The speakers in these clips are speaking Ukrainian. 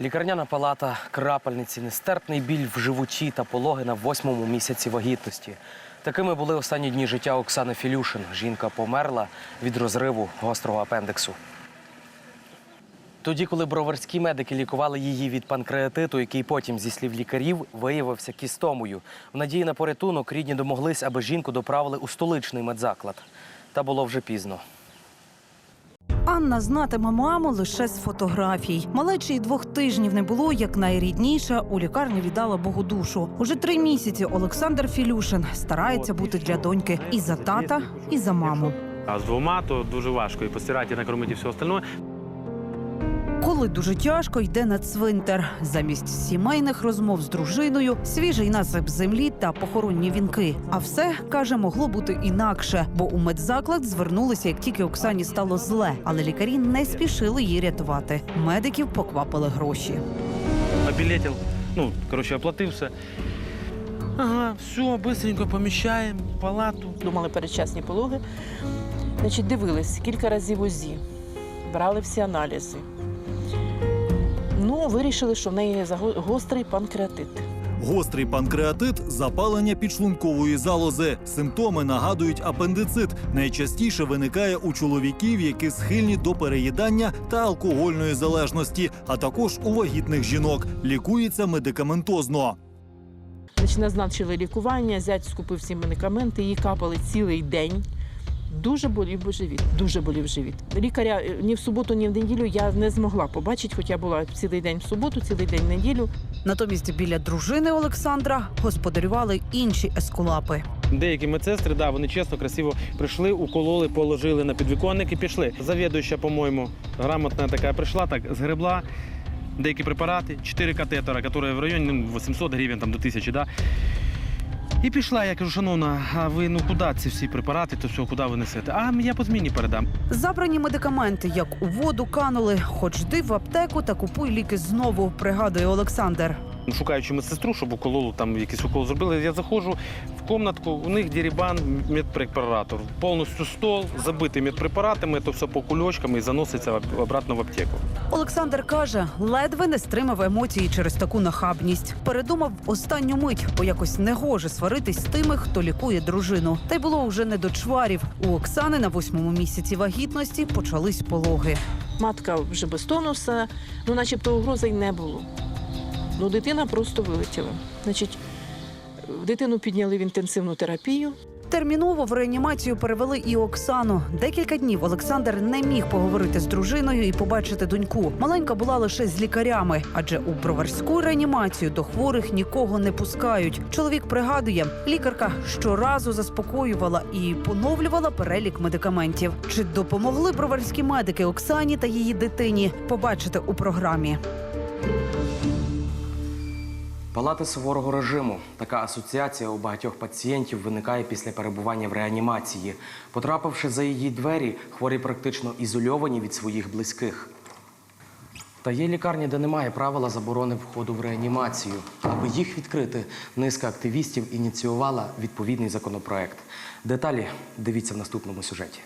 Лікарняна палата, крапельниці, нестерпний біль в животі та пологи на восьмому місяці вагітності. Такими були останні дні життя Оксани Філюшин. Жінка померла від розриву гострого апендиксу. Тоді, коли броварські медики лікували її від панкреатиту, який потім, зі слів лікарів, виявився кістомою. В надії на порятунок рідні домоглись, аби жінку доправили у столичний медзаклад. Та було вже пізно. Анна знатиме маму лише з фотографій. Малечі двох тижнів не було, як найрідніша у лікарні віддала Богу душу. Уже три місяці Олександр Філюшин старається бути для доньки і за тата, і за маму. А з двома то дуже важко і постирати, і накормити і все остальне. Коли дуже тяжко, йде на цвинтар. Замість сімейних розмов з дружиною, свіжий насип землі та похоронні вінки. А все каже, могло бути інакше, бо у медзаклад звернулися, як тільки Оксані стало зле, але лікарі не спішили її рятувати. Медиків поквапили гроші. Обілетів, ну, коротше, оплатив все. Ага, все, быстренько поміщаємо палату. думали передчасні пологи. Значить, дивились кілька разів УЗІ, брали всі аналізи. Ну, вирішили, що в неї гострий панкреатит. Гострий панкреатит запалення підшлункової залози. Симптоми нагадують апендицит. Найчастіше виникає у чоловіків, які схильні до переїдання та алкогольної залежності, а також у вагітних жінок. Лікується медикаментозно. Значить, назначили лікування, зять скупив всі медикаменти, їй капали цілий день. Дуже болів живіт, дуже болів живіт. Лікаря е, ні в суботу, ні в неділю я не змогла побачити, хоча я була цілий день в суботу, цілий день в неділю. Натомість біля дружини Олександра господарювали інші ескулапи. Деякі медсестри, да, вони чесно, красиво прийшли, укололи, положили на підвіконник і пішли. Завідуюча, по-моєму, грамотна така прийшла, так згребла деякі препарати, 4 катетера, які в районі ну, 800 гривень там, до 1000, да. І пішла, я кажу, шановна, а ви ну куди ці всі препарати, то все, куди ви несете? А я по зміні передам. Забрані медикаменти, як у воду канули. Хоч йди в аптеку та купуй ліки знову, пригадує Олександр. Ну, Шукаючи медсестру, щоб укололу, там якийсь укол зробили. Я заходжу комнатку, у них дерибан, медпрепаратор. Повністю стол, забитий медпрепаратами, то все по кульочкам і заноситься в- обратно в аптеку. Олександр каже, ледве не стримав емоції через таку нахабність. Передумав останню мить, бо якось не гоже сваритись з тими, хто лікує дружину. Та й було вже не до чварів. У Оксани на восьмому місяці вагітності почались пологи. Матка вже без тонуса, ну начебто угрози й не було. Ну, дитина просто вилетіла. Значить, дитину підняли в інтенсивну терапію. Терміново в реанімацію перевели і Оксану. Декілька днів Олександр не міг поговорити з дружиною і побачити доньку. Маленька була лише з лікарями, адже у броварську реанімацію до хворих нікого не пускають. Чоловік пригадує, лікарка щоразу заспокоювала і поновлювала перелік медикаментів. Чи допомогли броварські медики Оксані та її дитині? Побачите у програмі. Палати суворого режиму. Така асоціація у багатьох пацієнтів виникає після перебування в реанімації. Потрапивши за її двері, хворі практично ізольовані від своїх близьких. Та є лікарні, де немає правила заборони входу в реанімацію. Аби їх відкрити, низка активістів ініціювала відповідний законопроект. Деталі дивіться в наступному сюжеті.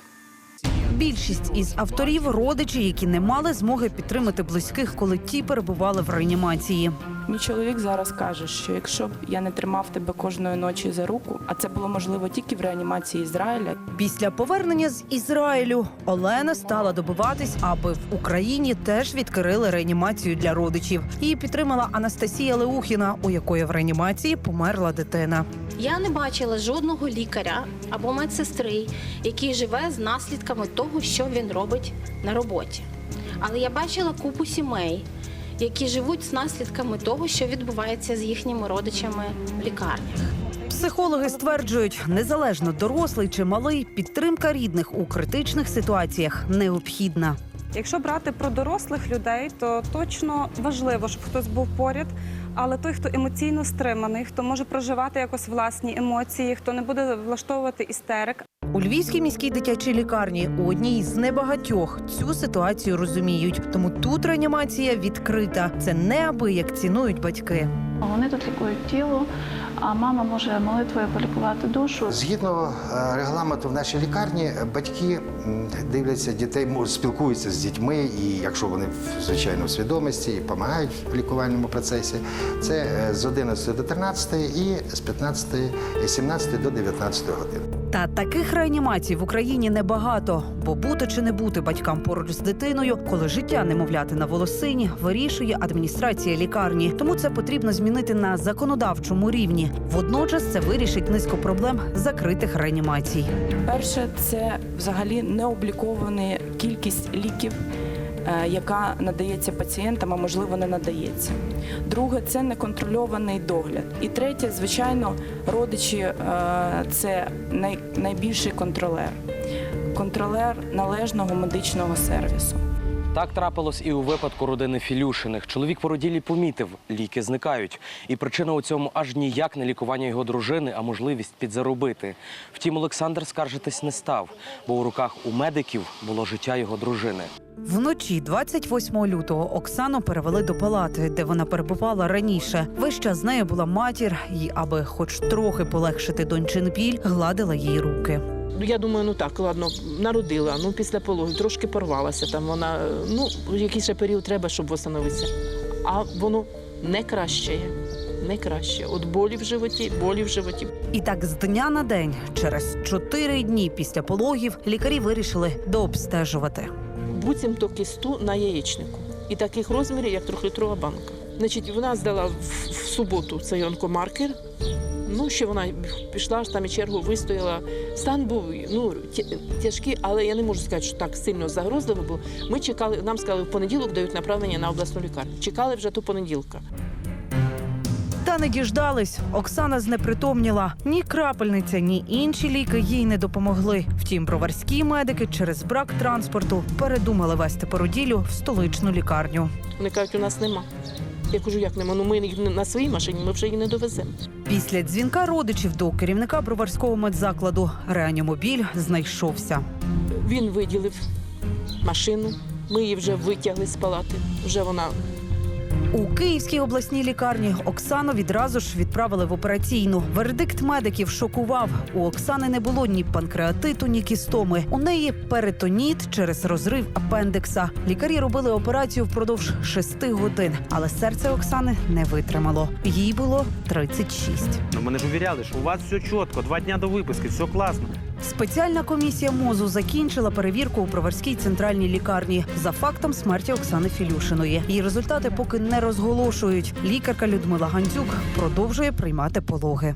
Більшість із авторів родичі, які не мали змоги підтримати близьких, коли ті перебували в реанімації. Мій чоловік зараз каже, що якщо б я не тримав тебе кожної ночі за руку, а це було можливо тільки в реанімації Ізраїля, Після повернення з Ізраїлю Олена стала добиватись, аби в Україні теж відкрили реанімацію для родичів. Її підтримала Анастасія Леухіна, у якої в реанімації померла дитина. Я не бачила жодного лікаря або медсестри, який живе з наслідками того, що він робить на роботі. Але я бачила купу сімей, які живуть з наслідками того, що відбувається з їхніми родичами в лікарнях. Психологи стверджують, незалежно дорослий чи малий, підтримка рідних у критичних ситуаціях необхідна. Якщо брати про дорослих людей, то точно важливо, щоб хтось був поряд. Але той, хто емоційно стриманий, хто може проживати якось власні емоції, хто не буде влаштовувати істерик, У Львівській міській дитячій лікарні у одній з небагатьох цю ситуацію розуміють. Тому тут реанімація відкрита. Це неабияк цінують батьки. Вони тут лікують тіло, а мама може молитвою полікувати душу. Згідно е, регламенту в нашій лікарні, батьки дивляться дітей, спілкуються з дітьми, і якщо вони в- звичайно в свідомості і допомагають в лікувальному процесі, це е, з 11 до 13 і з 15, і 17 до 19 години. Та таких реанімацій в Україні небагато, бо бути чи не бути батькам поруч з дитиною, коли життя немовляти на волосині, вирішує адміністрація лікарні. Тому це потрібно змінити на законодавчому рівні. Водночас це вирішить низку проблем закритих реанімацій. Перше, це взагалі не облікована кількість ліків, е, яка надається пацієнтам, а можливо не надається. Друге, це неконтрольований догляд. І третє, звичайно, родичі е, це найбільший контролер. Контролер належного медичного сервісу. Так трапилось і у випадку родини Філюшиних. Чоловік породілі помітив, ліки зникають. І причина у цьому аж ніяк не лікування його дружини, а можливість підзаробити. Втім, Олександр скаржитись не став, бо у руках у медиків було життя його дружини. Вночі, 28 лютого, Оксану перевели до палати, де вона перебувала раніше. Час з нею була матір, і аби хоч трохи полегшити дончин біль, гладила їй руки. Я думаю, ну так, ладно, народила, ну після пологів трошки порвалася там. Вона е, ну якийсь ще період треба, щоб встановитися. А воно не краще, не краще. От болі в животі, болі в животі. І так з дня на день, через чотири дні після пологів, лікарі вирішили дообстежувати. буцімто кисту на яєчнику. І таких розмірів, як трьохлітрова банка. Значить, вона здала в, в суботу цей онкомаркер. Ну, ще вона пішла ж там і чергу вистояла. Стан був ну, тяжкий, але я не можу сказати, що так сильно загрозливо було. Ми чекали, нам сказали, в понеділок дають направлення на обласну лікарню. Чекали вже до понеділка. Та не діждались. Оксана знепритомніла. Ні крапельниця, ні інші ліки їй не допомогли. Втім, броварські медики через брак транспорту передумали вести породілю в столичну лікарню. Вони кажуть, у нас нема. Я кажу, як нема? Ну ми їх на своїй машині, ми вже її не довеземо. Після дзвінка родичів до керівника броварського медзакладу реанімобіль знайшовся. Він виділив машину. Ми її вже витягли з палати. Вже вона У Київській обласній лікарні Оксану відразу ж відправили в операційну. Вердикт медиків шокував. У Оксани не було ні панкреатиту, ні кістоми. У неї перитоніт через розрив апендикса. Лікарі робили операцію впродовж шести годин, але серце Оксани не витримало. Їй було 36. Ну, мене ж що у вас все чітко, два дня до виписки, все класно. Спеціальна комісія мозу закінчила перевірку у Проварській центральній лікарні за фактом смерті Оксани Філюшиної. Її результати поки не розголошують. Лікарка Людмила Гандзюк продовжує приймати пологи.